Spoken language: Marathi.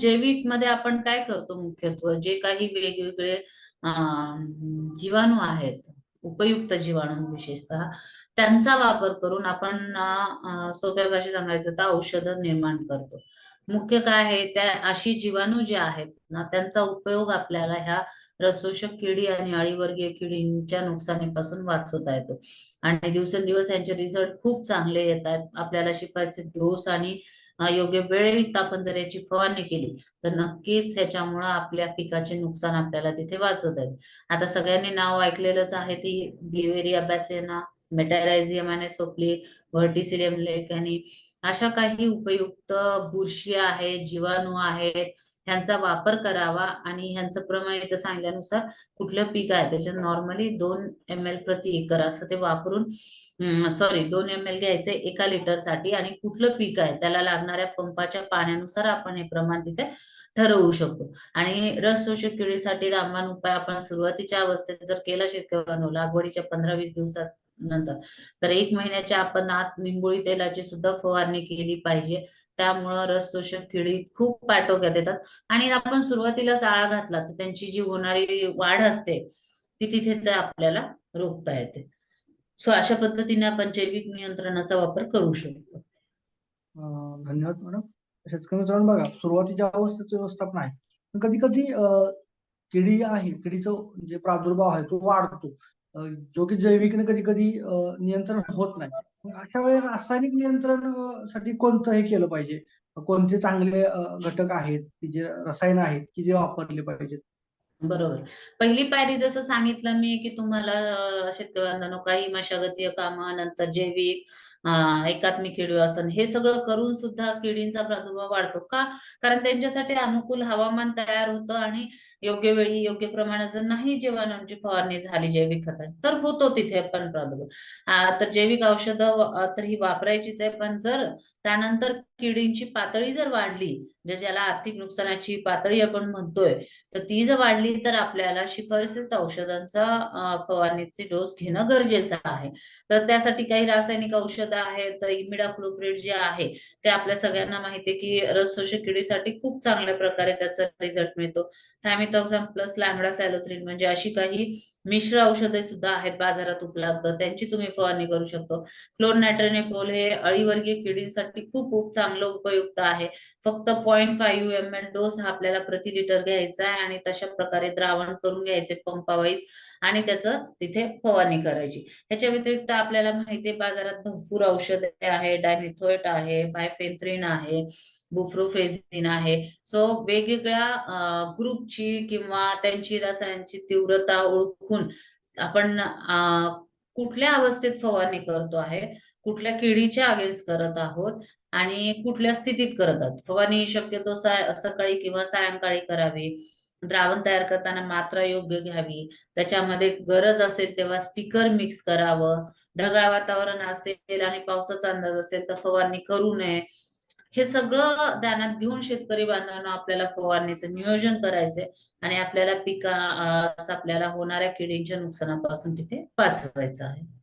जैविकमध्ये आपण काय करतो मुख्यत्व? जे काही वेगवेगळे जीवाणू आहेत उपयुक्त जीवाणू विशेषतः त्यांचा वापर करून आपण सोप्या भाषेत सांगायचं तर औषध निर्माण करतो. मुख्य काय आहे? त्या अशी जीवाणू जे आहेत ना त्यांचा उपयोग आपल्याला ह्या रसोषक किडी आणि अळीवर्गीय किडींच्या नुकसानीपासून वाचवता येतो. आणि दिवसेंदिवस यांचे रिझल्ट खूप चांगले येत आहेत. आपल्याला शिकायचे डोस आणि योग्य वेळेत आपण जर याची फवारणी केली तर नक्कीच याच्यामुळं आपल्या पिकाचे नुकसान आपल्याला तिथे वाचवत आहेत आता सगळ्यांनी नाव ऐकलेलंच आहे ती बिवेरिया बॅसेना मेटॅरायझियम आणि सोपली व्हर्टिसिलियम लेक आणि अशा काही उपयुक्त बुरशी आहेत जीवाणू आहेत ह्यांचा वापर करावा आणि ह्यांचं प्रमाण इथं सांगितल्यानुसार कुठलं पीक आहे त्याच्यात नॉर्मली दोन एम एल प्रति एकर असं ते वापरून सॉरी दोन एम एल घ्यायचे एका लिटरसाठी आणि कुठलं पीक आहे त्याला लागणाऱ्या पंपाच्या पाण्यानुसार आपण हे प्रमाण तिथे ठरवू शकतो. आणि रस शोषक किडीसाठी रामबाण उपाय आपण सुरुवातीच्या अवस्थेत जर केला शेतकऱ्यांनो लागवडीच्या पंधरा वीस दिवसात नंतर. तर एक महिन्याच्या आपण आत निंबोळी तेलाची सुद्धा फवारणी केली पाहिजे. त्यामुळं रस शोषक किडी खूप पाठोक्यात येतात. आणि आपण सुरुवातीला जाळा घातला तर त्यांची जी होणारी वाढ असते ती तिथे आपल्याला रोखता येते. सो अशा पद्धतीने आपण जैविक नियंत्रणाचा वापर करू शकतो. धन्यवाद मॅडम. शेतकरी मित्रांनो बघा सुरुवातीच्या अवस्थेचं व्यवस्थापन आहे. कधी कधी किडी आहे किडीचा जे प्रादुर्भाव आहे तो वाढतो. जो की जैविकने कधी कधी नियंत्रण होत नाही. अशा वेळी रासायनिक नियंत्रणसाठी कोणतं हे केलं पाहिजे? कोणते चांगले घटक आहेत की जे रसायन आहेत की जे वापरले पाहिजेत? बरोबर. पहिली पायरी जसं सांगितलं मी की तुम्हाला शेतकऱ्यांना काही मशागतीय काम नंतर जैविक एकात्मिक किडीवासन हे सगळं करून सुद्धा किडींचा प्रादुर्भाव वाढतो का? कारण त्यांच्यासाठी अनुकूल हवामान तयार होतं आणि योग्य वेळी योग्य प्रमाणात जर नाही जीवाणूंची फवारणी झाली जैविक खताची तर होतो तिथे पण प्रादुर्भाव. तर जैविक औषधं तर ही वापरायचीच आहे. पण जर त्यानंतर किडींची पातळी जर वाढली जे ज्याला आर्थिक नुकसानाची पातळी आपण म्हणतोय तर ती जर वाढली तर आपल्याला शिफारसीत औषधांचा फवारणीचे डोस घेणं गरजेचं आहे. तर त्यासाठी काही रासायनिक औषध आहेत इमिडाक्लोप्रिड जे आहे ते आपल्या सगळ्यांना माहिती आहे की रस शोषक किडीसाठी खूप चांगल्या प्रकारे त्याचा रिझल्ट मिळतो. थॅमिथॉक्झाम प्लस लॅंगडा सॅलोथ्रिन म्हणजे अशी काही मिश्र औषधे सुद्धा आहेत बाजारात उपलब्ध त्यांची तुम्ही फवारणी करू शकतो. क्लोरनायट्रेनेपोल हे अळीवर्गीय किडींसाठी खूप खूप चांगलं उपयुक्त आहे. फक्त point five M L dose हा आपल्याला प्रति लिटर घ्यायचा आहे आणि तशा प्रकारे द्रावण करून घ्यायचे पंपावाईज. आणि त्याचं तिथे फवारणी करायची. ह्याच्या व्यतिरिक्त आपल्याला माहिती आहे बाजारात भरपूर औषधे आहे डायमिथोएट आहे बायफेथ्रिन आहे बुफ्रोफेझिन आहे. सो वेगवेगळ्या ग्रुपची किंवा त्यांची रसायनची तीव्रता ओळखून आपण कुठल्या अवस्थेत फवारणी करतो आहे कुठल्या किडीच्या अगेन्स्ट करत आहोत आणि कुठल्या स्थितीत करत आहोत. फवारणी शक्यतो सकाळी किंवा सायंकाळी करावी. द्रावण तयार करताना मात्रा योग्य घ्यावी. त्याच्यामध्ये गरज असेल तेव्हा स्टिकर मिक्स करावं. ढगाळ वातावरण असेल आणि पावसाचा अंदाज असेल तर फवारणी करू नये. हे सगळं ध्यानात घेऊन शेतकरी बांधवांना आपल्याला फवारणीचं नियोजन करायचंय आणि आपल्याला पिका आपल्याला होणाऱ्या किडींच्या नुकसानापासून तिथे वाचवायचं आहे.